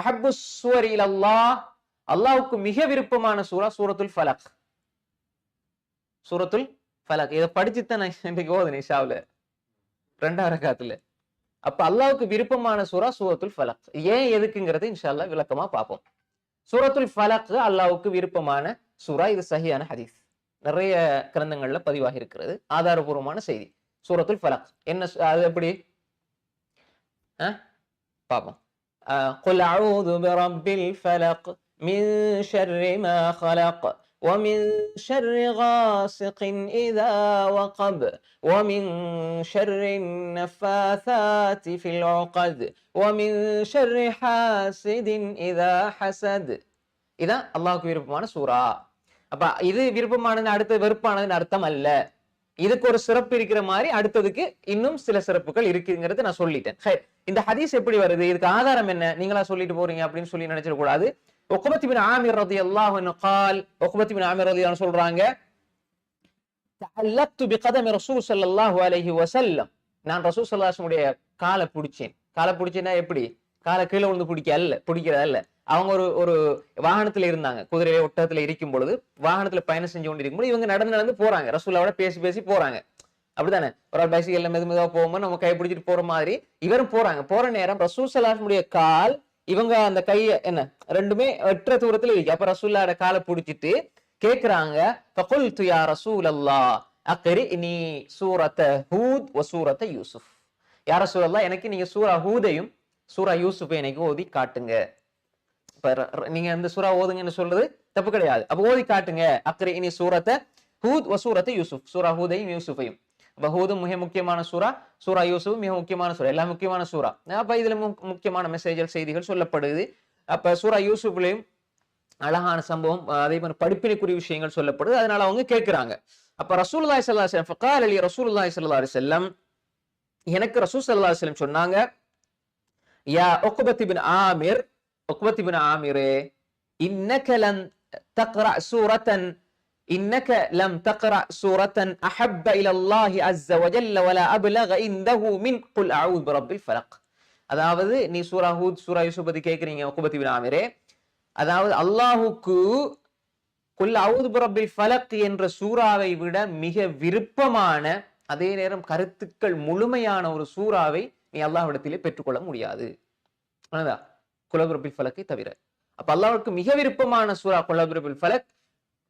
அஹப்பு சுவரில் அல்லாஹ். அல்லாவுக்கு மிக விருப்பமான சூரா சூரத்துல் ஃபலக். சூரத்துல் ஃபலக். இதை படிச்சுத்தான் நான் இன்றைக்கு ஓதுனேன் இஷாவுல ரெண்டாம் அப்ப அல்லாவுக்கு விருப்பமான சூரா சூரத்துல் ஃபலக். ஏன் எதுக்குங்கிறது இன்ஷால்லா விளக்கமா பார்ப்போம். சூரத்துல் ஃபலக் அல்லாவுக்கு விருப்பமான சூரா இது சஹியான ஹதீஸ். நிறைய கிரந்தங்கள்ல பதிவாகி இருக்கிறது ஆதாரபூர்வமான செய்தி. சூரத்துல் ஃபலக். என்ன அது எப்படி? பார்ப்போம். قل أعوذ برب الفلق من شر ما خلق ومن شر غاسق إذا وقب ومن شر النفاثات في العقد ومن شر حاسد إذا حسد இதான் அல்லாஹ்வுக்கு விருப்பமான சூரா அப்ப இது விருப்பமானது அடுத்து வெறுப்பானதுன்னு அர்த்தம் அல்ல இதுக்கு ஒரு சிறப்பு இருக்கிற மாதிரி அடுத்ததுக்கு இன்னும் சில சிறப்புகள் இருக்குங்கிறது நான் சொல்லிட்டேன். ஹை, இந்த ஹதீஸ் எப்படி வருது? இதுக்கு ஆதாரம் என்ன? நீங்களா சொல்லிட்டு போறீங்க அப்படின்னு சொல்லி நினைச்சிடக்கூடாது. ஒக்குபத்தி பின் ஆமிர் ரதி அல்லாஹ் கால் ஒக்குபத்தி பின் ஆமிர் ரதி சொல்றாங்க நான் ரசூல் காலை பிடிச்சேன். காலை பிடிச்சேன்னா எப்படி? காலை கீழே விழுந்து பிடிக்க அல்ல பிடிக்கிறது அல்ல. அவங்க ஒரு ஒரு வாகனத்துல இருந்தாங்க. குதிரையை ஒட்டகத்துல இருக்கும் பொழுது வாகனத்துல பயணம் செஞ்சு கொண்டு இருக்கும்போது இவங்க நடந்து நடந்து போறாங்க. ரசூலாவோட பேசி பேசி போறாங்க. அப்படித்தானே? ஒரு ஆள் பைசைக்கிள் மெது மெதுவாக போகும்போது நம்ம கை பிடிச்சிட்டு போற மாதிரி இவரும் போறாங்க. போற நேரம் ரசூல் சலாசனுடைய கால் இவங்க அந்த கையை என்ன? ரெண்டுமே வெற்ற தூரத்துல இருக்கு. அப்ப ரசூல்லாட காலை பிடிச்சிட்டு கேக்குறாங்க பகுல் துயா ரசூல் அல்லா அக்கரி நீ சூரத்த ஹூத் ஒ சூரத்த யூசுப் யார சூழல்லா எனக்கு நீங்க சூரா ஹூதையும் சூரா யூசுஃபை எனக்கு ஓதி காட்டுங்க. இப்ப ர- நீங்க இந்த சூரா ஓதுங்கன்னு சொல்றது தப்பு கிடையாது. அப்ப ஓதி காட்டுங்க. அக்கறை இனி சூரத்தை ஹூத் வசூரத்தை யூசுப் சூரா ஹூதையும் யூசுஃபையும். அப்ப ஹூதும் மிக முக்கியமான சூரா சூரா யூசுப் மிக முக்கியமான சூரா எல்லாம் முக்கியமான சூரா அப்ப இதுல முக்கியமான மெசேஜல் செய்திகள் சொல்லப்படுது. அப்ப சூரா யூசுஃப்லையும் அழகான சம்பவம் அதே மாதிரி படிப்பினைக்குரிய விஷயங்கள் சொல்லப்படுது. அதனால அவங்க கேட்கிறாங்க. அப்ப ரசூல்லாய் சல்லா செல்லம் ஃபக்கார் அலி ரசூல்லாய் சல்லா ஸல்லல்லாஹு அலைஹி எனக்கு ரசூல் சல்லா செல்லம் சொன்னாங்க யா உக்பத் இப்னு ஆமிர் உக்பத் இப்னு ஆமிரே இன்னக லன் தக்ரா சூரத்தன் إنك لم تقرأ سورة أحب إلى الله عز وجل ولا أبلغ عنده من قل أعوذ برب الفلق அதாவது நீ சூரா ஹூத் சூரா யூசுப் பத்தி கேக்குறீங்க உக்குபத்தி பின் ஆமிரே அதாவது அல்லாஹுக்கு குல் அவுது பிரபில் ஃபலக் என்ற சூறாவை விட மிக விருப்பமான அதே நேரம் கருத்துக்கள் முழுமையான ஒரு சூறாவை நீ அல்லாஹ்விடத்திலே பெற்றுக்கொள்ள முடியாது ஆனதா குலபிரபில் ஃபலக்கை தவிர. அப்ப அல்லாவுக்கு மிக விருப்பமான சூரா குலபிரபில் ஃபலக்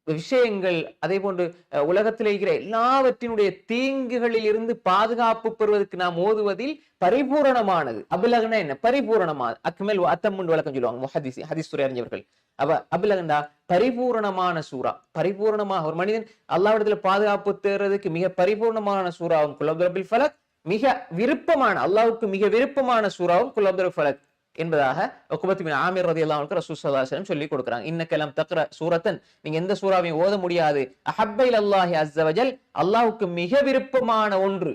விஷயங்கள் அதே போன்று உலகத்தில் இருக்கிற எல்லாவற்றினுடைய தீங்குகளில் இருந்து பாதுகாப்பு பெறுவதற்கு நாம் ஓதுவதில் பரிபூரணமானது. அபிலகனா என்ன? பரிபூரணமானது அக்மேல் அத்தம்முண்டு வழக்கம் சொல்லுவாங்க முஹதிஸ் ஹதீஸ் துறை அறிஞர்கள். அவ அபிலகண்டா பரிபூரணமான சூறா. பரிபூரணமாக ஒரு மனிதன் அல்லாவிடத்துல பாதுகாப்பு தேர்றதுக்கு மிக பரிபூர்ணமான சூறாவும் குலப்துரபில் ஃபலக் மிக விருப்பமான அல்லாவுக்கு மிக விருப்பமான சூறாவும் குலப்துரபில் ஃபலக். என்பதாக உக்குபத் ஆமீர் ரதி அல்லாஹ்வுக்கு ரசூல் ஸல்லல்லாஹு சொல்லிக் கொடுக்குறாங்க. இன்னக்கெல்லாம் தக்ர சூரத்தன். நீங்க எந்த சூறாவையும் ஓத முடியாது. அஹப்பைல் அல்லாஹி அஸ்ஸவஜல் அல்லாஹுக்கு மிக விருப்பமான ஒன்று.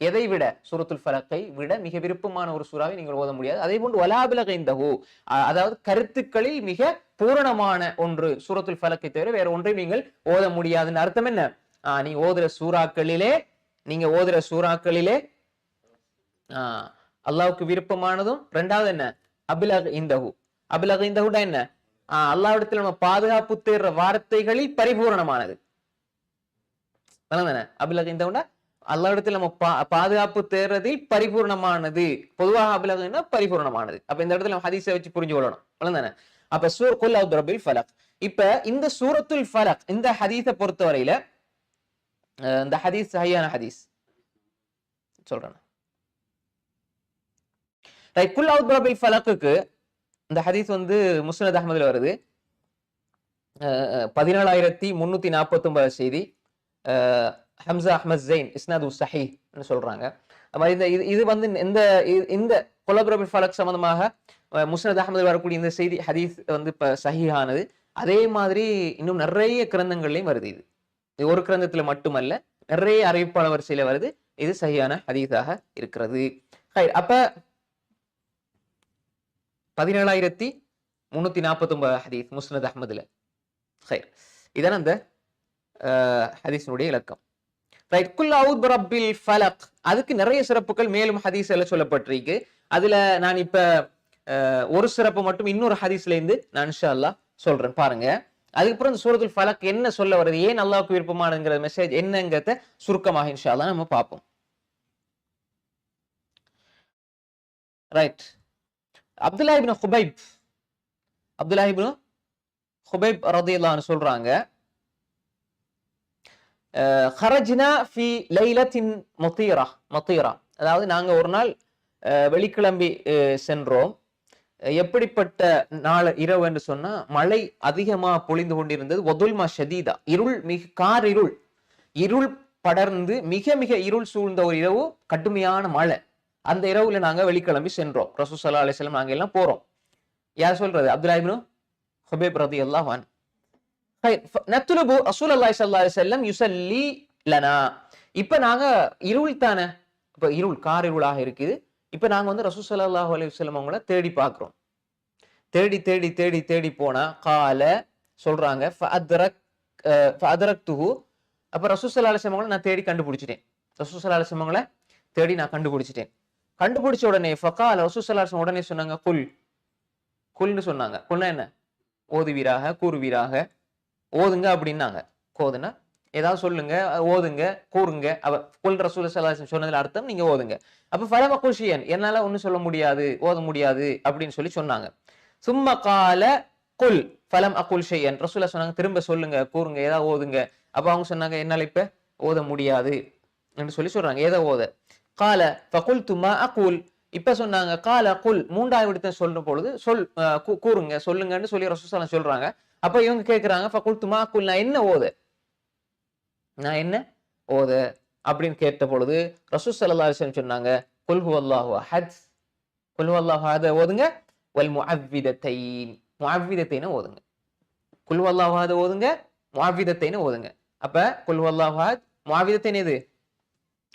எதை விட? சூரத்துல் ஃபலக்கை விட மிக விருப்பமான ஒரு சூறாவை நீங்கள் ஓத முடியாது. அதே போன்று வலாபிலக இந்தஹு அதாவது கருத்துக்களில் மிக பூரணமான ஒன்று சூரத்துல் ஃபலக்கை தவிர வேற ஒன்றை நீங்கள் ஓத முடியாதுன்னு அர்த்தம் என்ன? ஆஹ் நீ ஓதுற சூறாக்களிலே நீங்க ஓதுற சூறாக்களிலே ஆஹ் அல்லாவுக்கு விருப்பமானதும் ரெண்டாவது என்ன? அபிலக இந்தஹு அபிலக இந்தஹுடா என்ன? ஆஹ் அல்லாஹ்விடத்தில் நம்ம பாதுகாப்பு தேடுற வார்த்தைகளில் பரிபூரணமானது. அபிலக இந்தஹுடா அல்லாவிடத்தில் நம்ம பா பாதுகாப்பு தேடுறதில் பரிபூர்ணமானது. பொதுவாக அபிலகம்னா பரிபூர்ணமானது. அப்ப இந்த இடத்துல நம்ம ஹதீஸை வச்சு புரிஞ்சு கொள்ளணும். வளர்ந்தானே அப்ப சூர் குல் அவுத் ரபில் ஃபலக். இப்ப இந்த சூரத்துல் ஃபலக் இந்த ஹதீஸை பொறுத்தவரையில இந்த ஹதீஸ் சஹியான ஹதீஸ். சொல்றேன். ரைட் குல் அவுத் ரபில் ஃபலக்குக்கு இந்த ஹதீஸ் வந்து முஸ்னத் அஹமதுல வருது. அஹ் அஹ் பதினேழாயிரத்தி முன்னூத்தி நாற்பத்தி ஒன்பது செய்தி. அஹ் ஹம்சா அஹமத் ஜெயின் இஸ்னாது சஹி சொல்றாங்க. அது மாதிரி இந்த இது இது வந்து இந்த இது- இந்த கொலபரபில் ஃபலக் சம்பந்தமாக முஸ்னத் அஹமது வரக்கூடிய இந்த செய்தி ஹதீஸ் வந்து இப்போ சஹிஹானது. அதே மாதிரி இன்னும் நிறைய கிரந்தங்கள்லையும் வருது இது. இது ஒரு கிரந்தத்துல மட்டுமல்ல நிறைய அறிவிப்பாளர் வரிசையில் வருது. இது சரியான ஹதீஸாக இருக்கிறது. ஹை, அப்ப பதினேழாயிரத்தி முந்நூற்றி நாற்பத்தொம்பது ஹதீஸ் முஸ்னத் அஹமதுல. ஹைர். இதான் அந்த ஹதீஸினுடைய இலக்கம். ரைட் குல் அவுத் ரப்பில் ஃபலக். அதுக்கு நிறைய சிறப்புகள் மேலும் ஹதீஸ்ல சொல்லப்பட்டிருக்கு. அதுல நான் இப்ப ஒரு சிறப்பு மட்டும் இன்னொரு ஹதீஸ்ல இருந்து நான் இன்ஷா அல்லாஹ் சொல்றேன். பாருங்க. அதுக்கப்புறம் இந்த சூரத்துல் ஃபலக் என்ன சொல்ல வருது? ஏன் அல்லாவுக்கு விருப்பமானதுங்கிற மெசேஜ் என்னங்கிறத சுருக்கமாக இன்ஷா அல்லா நம்ம பார்ப்போம். Right Abdullah ibn Hubaib. Abdullah ibn Hubaib ரதியல்லான்னு சொல்றாங்க ஹரஜினா ஃபி லைலத்தின் மத்தீரா. மத்தீரா. அதாவது நாங்கள் ஒரு நாள் வெளிக்கிளம்பி சென்றோம். எப்படிப்பட்ட நாள் இரவு என்று சொன்னால் மழை அதிகமாக பொழிந்து கொண்டிருந்தது ஒதுல்மா ஷதீதா. இருள் மிக கார் இருள் இருள் படர்ந்து மிக மிக இருள் சூழ்ந்த ஒரு இரவு கடுமையான மழை. அந்த இரவுல நாங்க வெளிக்கிளம்பி சென்றோம். ரசூ சல்லா அலிஸ்லாம் நாங்க எல்லாம் போறோம். யார் சொல்றது? அப்துல்லா இப்னு ரதி அல்லாஹ் நத்துலுபு ரசூல் அல்லாஹ் சல்லா அலிசல்லம் யுசல்லி லனா. இப்ப நாங்க இருள் தானே? இப்ப இருள் கார் இருளாக இருக்குது. இப்ப நாங்க வந்து ரசூ ஸல்லல்லாஹு அலைஹி அவங்கள தேடி பார்க்குறோம். தேடி தேடி தேடி தேடி போனா கால சொல்றாங்க ஃபஅத்ரக் அஹ், ஃபஅத்ரக்துஹு அப்ப ரசூல் ஸல்லல்லாஹு அவங்கள நான் தேடி கண்டுபிடிச்சிட்டேன். ரசூல் ஸல்லல்லாஹு அவங்கள தேடி நான் கண்டுபிடிச்சிட்டேன். கண்டுபிடிச்ச உடனே ஃபக்கால் ரசூல் உடனே சொன்னாங்க குல். குல்னு சொன்னாங்க. குல்னா என்ன? ஓதுவீராக கூறுவீராக. ஓதுங்க அப்படின்னாங்க. கோதுனா ஏதாவது சொல்லுங்க ஓதுங்க கூறுங்க. அவ குல் ரசூல் ஸல்லல்லாஹு சொன்னதில் சொன்னதுல அர்த்தம் நீங்க ஓதுங்க. அப்ப ஃபலம குஷியன் என்னால ஒன்றும் சொல்ல முடியாது ஓத முடியாது அப்படின்னு சொல்லி சொன்னாங்க. சும்மா கால குல். ஃபலம் அகுல் ஷையன். ரசூலா சொன்னாங்க திரும்ப சொல்லுங்க கூறுங்க ஏதாவது ஓதுங்க. அப்ப அவங்க சொன்னாங்க என்னால இப்ப ஓத முடியாது என்று சொல்லி சொல்றாங்க. ஏதோ ஓத? கால ஃபகுல் துமா அகுல் இப்ப சொன்னாங்க கால குல் மூன்றாவது விடத்தை சொல்லும் பொழுது சொல் கூ- கூறுங்க. சொல்லுங்கன்னு சொல்லி ரசூசலம் சொல்றாங்க. அப்ப இவங்க கேட்கிறாங்க ஃபகுல் துமா அகுல் நான் என்ன ஓது? நான் என்ன ஓது? அப்படின்னு கேட்ட பொழுது ரசூல் சல்லா சொன்னாங்க குல்ஹு அல்லாஹு அஹத் குல்ஹு அல்லாஹு ஹத ஓதுங்க. வல் முஅவ்விதத்தை முஅவ்விதத்தைன ஓதுங்க குல்ஹு அல்லாஹு ஹத ஓதுங்க முஅவ்விதத்தைன ஓதுங்க. அப்ப குல்ஹு அல்லாஹு ஹத் முஅவ்விதத்தைன் எது?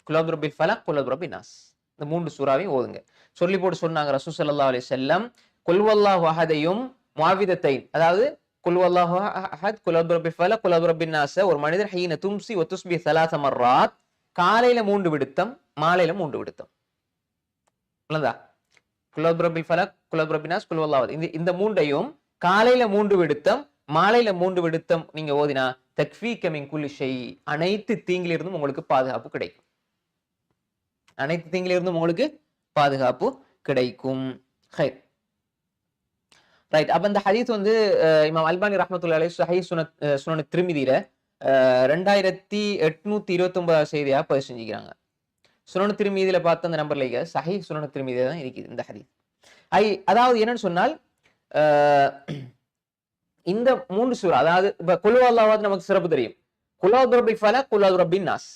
குலதுரபி ஃபலக் குலதுரபி நாஸ். இந்த மூன்று சூறாவையும் ஓதுங்க. சொல்லி போட்டு சொன்னாங்க ரசூ சல்லா அலி செல்லம் குல்வல்லாஹ் அஹதையும் மாவிதத்தை அதாவது குல்வல்லாஹ் அஹத் குலதுரபி ஃபலக் குலதுரபி நாச ஒரு மனிதர் ஹீன தும்சி ஒத்துஸ்பி சலாச சலாசமர்ராத் காலையில மூன்று விடுத்தம் மாலையில மூன்று விடுத்தம். இல்லதா குலதுரபி ஃபலக் குலதுரபி நாஸ் குல்வல்லாஹ் இந்த இந்த மூன்றையும் காலையில மூன்று விடுத்தம் மாலையில மூன்று விடுத்தம் நீங்க ஓதினா தக்ஃபீ கமிங் குலிஷை அனைத்து தீங்கிலிருந்தும் உங்களுக்கு பாதுகாப்பு கிடைக்கும். அனைத்து தீங்கிலிருந்தும் உங்களுக்கு பாதுகாப்பு கிடைக்கும். ரைட் அப்ப இந்த ஹதீஸ் வந்து இமாம் அல்பானி ரஹ்மத்துல்லாஹி அலி சஹீஹ் சுனன் திருமிதியில ரெண்டாயிரத்தி எட்நூத்தி இருபத்தி ஒன்பதாவது செய்தியா பதிவு செஞ்சுக்கிறாங்க. சுனனு திருமீதியில பார்த்த அந்த நம்பர்ல இருக்க சஹி சுனனு திருமீதியில தான் இருக்குது இந்த ஹதீஸ். ஐ அதாவது என்னன்னு சொன்னால் இந்த மூன்று சூறா அதாவது இப்ப குலு நமக்கு சிறப்பு தெரியும். குலாது ரபி ஃபல குலாது ரபி நாஸ்.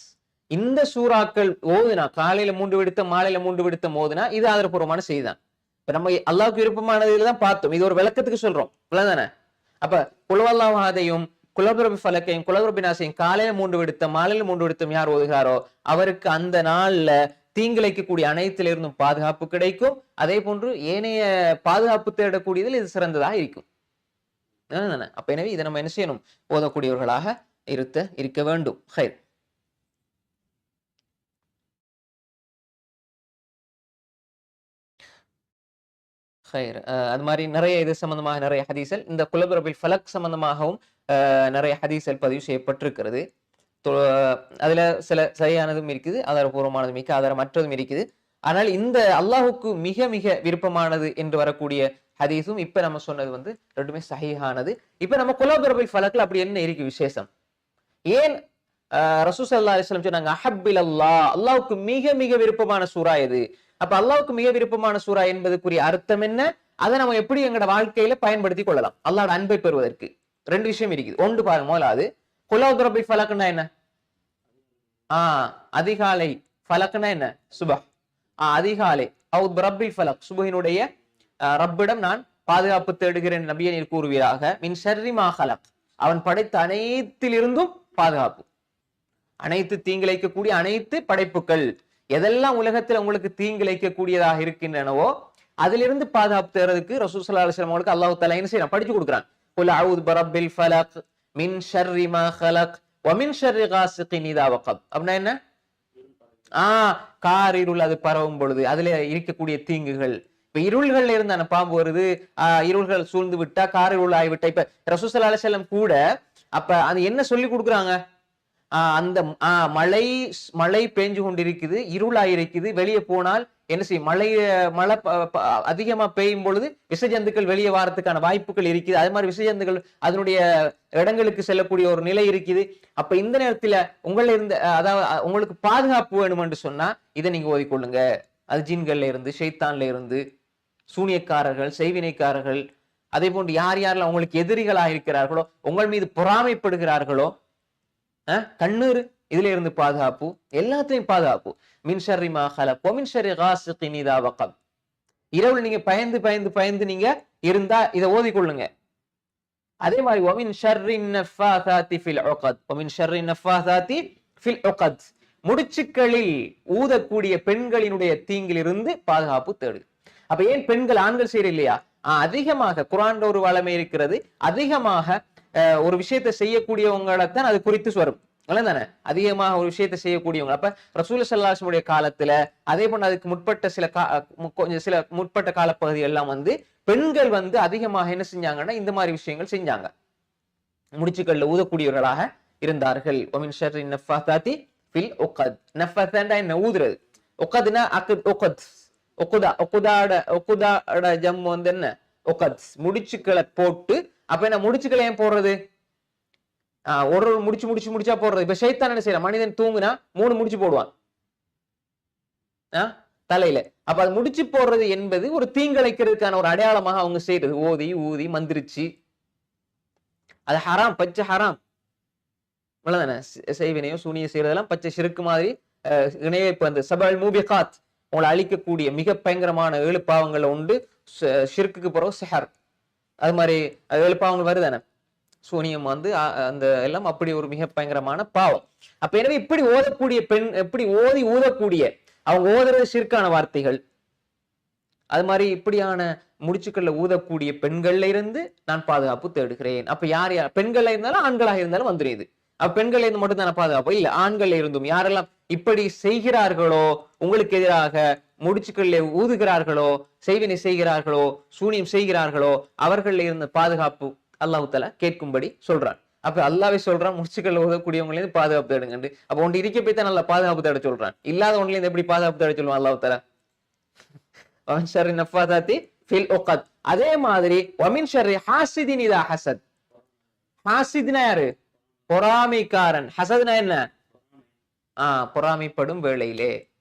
இந்த சூறாக்கள் ஓதுனா காலையில மூன்று விடுத்த மாலையில மூன்று விடுத்த மோதுனா இது ஆதரபூர்வமான செய்தி தான் இப்ப நம்ம அல்லாவுக்கு விருப்பமானதுல தான் பார்த்தோம். இது ஒரு விளக்கத்துக்கு சொல்றோம். தானே அப்ப குலவல்லாவாதையும் குலபுரபி ஃபலக்கையும் குலபுரபி நாசையும் காலையில மூன்று விடுத்தம் மாலையில மூன்று விடுத்தம் யார் ஓதுகிறாரோ அவருக்கு அந்த நாள்ல தீங்கிழைக்கக்கூடிய அனைத்திலிருந்தும் பாதுகாப்பு கிடைக்கும். அதே போன்று ஏனைய பாதுகாப்பு தேடக்கூடியதில் இது சிறந்ததாக இருக்கும். அப்ப எனவே இதை நம்ம என்ன செய்யணும்? ஓதக்கூடியவர்களாக இருத்த இருக்க வேண்டும். ஹைர். ஹைர் அது மாதிரி நிறைய இது சம்பந்தமாக நிறைய ஹதீசல் இந்த குலபுரபில் ஃபலக் சம்பந்தமாகவும் நிறைய ஹதீசல் பதிவு செய்யப்பட்டிருக்கிறது. அதில் அதுல சில சரியானதும் இருக்குது ஆதாரபூர்வமானதும் இருக்குது ஆதாரமற்றதும் இருக்குது. ஆனால் இந்த அல்லாஹுக்கு மிக மிக விருப்பமானது என்று வரக்கூடிய ஹதீஸும் இப்ப நம்ம சொன்னது வந்து ரெண்டுமே சஹிஹானது. இப்ப நம்ம குலபுரபில் ஃபலக்கில் அப்படி என்ன இருக்கு விசேஷம்? ஏன் ரசூசல்லா அலிஸ்லாம் சொன்னாங்க அஹப்பில் அல்லாஹ் அல்லாவுக்கு மிக மிக விருப்பமான சூறா எது? அப்ப அல்லாவுக்கு மிக விருப்பமான சூறா என்பதுக்குரிய அர்த்தம் என்ன? அதை நம்ம எப்படி எங்களோட வாழ்க்கையில பயன்படுத்தி கொள்ளலாம்? அல்லாஹ்வோட அன்பை பெறுவதற்கு. ரெண்டு விஷயம் இருக்குது. ஒன்று பாருங்க முதலாவது குலோத் ரபி என்ன? ஆஹ் அதிகாலை ஃபலக்னா என்ன? சுபா ஆஹ் அதிகாலை. அவுத் ரப்பில் ஃபலக். சுபஹினுடைய ரப்பிடம் நான் பாதுகாப்பு தேடுகிறேன் நபியை நீர் கூறுவீராக. மின் ஷர்ரிமா ஹலக். அவன் படைத்த அனைத்திலிருந்தும் பாதுகாப்பு. அனைத்து தீங்கிழைக்கக்கூடிய அனைத்து படைப்புகள். எதெல்லாம் உலகத்துல உங்களுக்கு தீங்கிழைக்கக்கூடியதாக இருக்கின்றனவோ அதிலிருந்து பாதுகாப்பு தேர்றதுக்கு ரசூசல்லா ஸல்லல்லாஹு அவங்களுக்கு அல்லாஹு தலா என்ன செய்யறான்? படிச்சு கொடுக்குறான். குல் அஊது பிரப்பில் ஃபலக் மின் ஷர்ரி மா ஹலக் வ ஷர்ரி வகப். அப்படின்னா என்ன? ஆஹ் காரிருள் அது பரவும் பொழுது அதுல இருக்கக்கூடிய தீங்குகள். இப்ப இருள்கள்ல இருந்து அந்த பாம்பு வருது ஆஹ் இருள்கள் சூழ்ந்து விட்டா கார் இருள் ஆகிவிட்டா. இப்ப ரசூசல்லா அலிசல்லம் கூட அப்ப அது என்ன சொல்லி கொடுக்குறாங்க? அந்த மழை மழை பெஞ்சு கொண்டிருக்குது இருளாயிருக்குது வெளியே போனால் என்ன செய்யும்? மழை மழை ப- ப- அதிகமா பெய்யும் பொழுது விஷஜந்துக்கள் வெளியே வாரத்துக்கான வாய்ப்புகள் இருக்குது. அது மாதிரி விஷஜந்துக்கள் அதனுடைய இடங்களுக்கு செல்லக்கூடிய ஒரு நிலை இருக்குது. அப்ப இந்த நேரத்துல உங்கள இருந்து அதாவது உங்களுக்கு பாதுகாப்பு வேணும் என்று சொன்னா இதை நீங்க ஓதிக்கொள்ளுங்க. அது ஜின்கள்ல இருந்து ஷெய்தான்ல இருந்து சூனியக்காரர்கள் செய்வினைக்காரர்கள் அதே போன்று யார் யாரெல்லாம் உங்களுக்கு எதிரிகளாக இருக்கிறார்களோ உங்கள் மீது பொறாமைப்படுகிறார்களோ கண்ணீர் இதுல இருந்து பாதுகாப்பு எல்லாத்துலயும் பாதுகாப்பு. மின்ஷரிமா ஹலப்போ மின்ஷரி காசுக்கு நீதா வக்கம் இரவு இரவுல நீங்க பயந்து பயந்து பயந்து நீங்க இருந்தா இதை ஓதிக்கொள்ளுங்க. அதே மாதிரி ஒமின் ஷர்ரின் நஃபாதாத்தி ஃபில் ஒகத் ஒமின் ஷர்ரி நஃபாதாத்தி ஃபில் ஒகத் முடிச்சுக்களில் ஊதக்கூடிய பெண்களினுடைய தீங்கிலிருந்து பாதுகாப்பு தேடு. அப்ப ஏன் பெண்கள் ஆண்கள் செய்யற இல்லையா? ஆஹ் அதிகமாக குரான் ஒரு வளமை இருக்கிறது. அதிகமாக ஒரு விஷயத்தை செய்யக்கூடியவங்களைத்தான் அது குறித்து வரும். தானே அதிகமாக ஒரு விஷயத்தை செய்யக்கூடியவங்க. அப்ப ரசூல் சல்லாசனுடைய காலத்துல அதே போன்று அதுக்கு முற்பட்ட சில மு- கொஞ்சம் சில முற்பட்ட காலப்பகுதி எல்லாம் வந்து பெண்கள் வந்து அதிகமாக என்ன செஞ்சாங்கன்னா இந்த மாதிரி விஷயங்கள் செஞ்சாங்க. முடிச்சுக்கல்ல ஊதக்கூடியவர்களாக இருந்தார்கள். ஒமின் ஷர்ரி நஃபாத்தாத்தி ஃபில் ஒக்கத் நஃபத்தண்டா என்ன? ஊதுறது. உக்கத்னா அக்கத் ஒக்கத் ஒக்குதா ஒக்குதாட ஒக்குதாட ஜம் வந்து என்ன? ஒக்கத் முடிச்சுக்களை போட்டு அப்ப என்ன முடிச்சுக்களை ஏன் போடுறது? ஆஹ் ஒரு ஒரு முடிச்சு முடிச்சு முடிச்சா போடுறது. இப்ப சைத்தான் என்ன செய்யறான்? மனிதன் தூங்குனா மூணு முடிச்சு போடுவான். ஆஹ் தலையில. அப்ப அது முடிச்சு போடுறது என்பது ஒரு தீங்கிழைக்கிறதுக்கான ஒரு அடையாளமாக அவங்க செய்யறது ஓதி ஊதி மந்திரிச்சு. அது ஹராம் பச்சை ஹராம். இவ்வளவுதானே? செய்வினையோ சூனிய செய்யறதெல்லாம் பச்சை சிறுக்கு மாதிரி இணைய இப்ப அந்த சபல் மூபிகாத். உங்களை அழிக்கக்கூடிய மிக பயங்கரமான ஏழு பாவங்களை உண்டு ஷ- ஷிர்க்குக்கு பிறகு சிஹர். அது மாதிரி அது ஏழு பாவங்கள் வருதானே? சூனியம் வந்து அந்த எல்லாம் அப்படி ஒரு மிக பயங்கரமான பாவம். அப்ப எனவே இப்படி ஓதக்கூடிய பெண் எப்படி ஓதி ஊதக்கூடிய அவங்க ஓதுறது சிற்கான வார்த்தைகள். அது மாதிரி இப்படியான முடிச்சுக்கள்ல ஊதக்கூடிய பெண்கள்ல இருந்து நான் பாதுகாப்பு தேடுகிறேன். அப்ப யார் யார் பெண்கள்ல இருந்தாலும் ஆண்களாக இருந்தாலும் வந்துடுது. அப்ப பெண்கள்ல இருந்து மட்டும் தானே பாதுகாப்பு? இல்ல ஆண்கள்ல இருந்தும் யாரெல்லாம் இப்படி செய்கிறார்களோ உங்களுக்கு எதிராக முடிச்சுக்களிலே ஊதுகிறார்களோ செய்வினை செய்கிறார்களோ சூனியம் செய்கிறார்களோ அவர்கள்ல இருந்த பாதுகாப்பு அல்லாஹ் கேட்கும்படி சொல்றான். அப்ப அல்லாவே சொல்றான் முடிச்சுக்கள் ஊதக்கூடியவங்கள பாதுகாப்பு தேடுங்கண்டு. அப்ப ஒன்று இருக்க போய் தான் நல்லா பாதுகாப்பு தேட சொல்றான். இல்லாத ஒன்றுல இருந்து எப்படி பாதுகாப்பு தேட சொல்லுவான் அல்லாஹ் நஃபாதாத்தி ஃபில் உக்கத் அதே மாதிரி வமின் ஷர்ரி ஹாசிதின் இதா ஹசத். ஹாசித்னா யாரு? பொறாமைக்காரன். ஹசத்னா என்ன? ஆஹ் பொறாமைப்படும் வேளையிலே.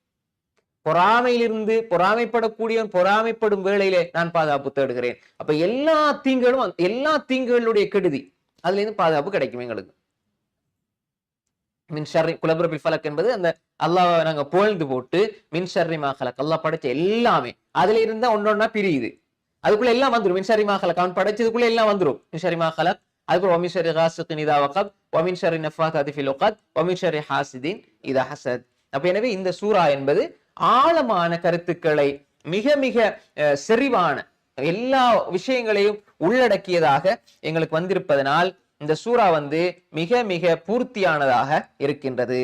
பொறாமையிலிருந்து பொறாமைப்படக்கூடியவன் பொறாமைப்படும் வேளையிலே நான் பாதுகாப்பு தேடுகிறேன். அப்ப எல்லா தீங்குகளும் எல்லா தீங்குகளுடைய கெடுதி அதுல இருந்து பாதுகாப்பு கிடைக்கும் எங்களுக்கு. மின் குலபுரபில் ஃபலக் என்பது அந்த அல்லாவை நாங்க புகழ்ந்து போட்டு மின் ஷர்ரி மாஹலக் படைச்ச எல்லாமே அதுல இருந்தா ஒன்னொன்னா பிரியுது. அதுக்குள்ள எல்லாம் வந்துடும் மின் ஷர்ரி மாஹலக் அவன் படைச்சதுக்குள்ள எல்லாம் வந்துடும் மின் ஷர்ரி மாஹலக் அதுக்கப்புறம் ஒமின் ஷர்ரி காசிகின் இதா வகப் ஒமின் ஷர்ரி நஃபாதாதி ஃபில் உகத். ஒமின் ஷர்ரி ஹாசிதீன் இதா ஹசத் அப்ப எனவே இந்த சூரா என்பது ஆழமான கருத்துக்களை மிக மிக அஹ், செறிவான எல்லா விஷயங்களையும் உள்ளடக்கியதாக எங்களுக்கு வந்திருப்பதனால் இந்த சூறா வந்து மிக மிக பூர்த்தியானதாக இருக்கின்றது.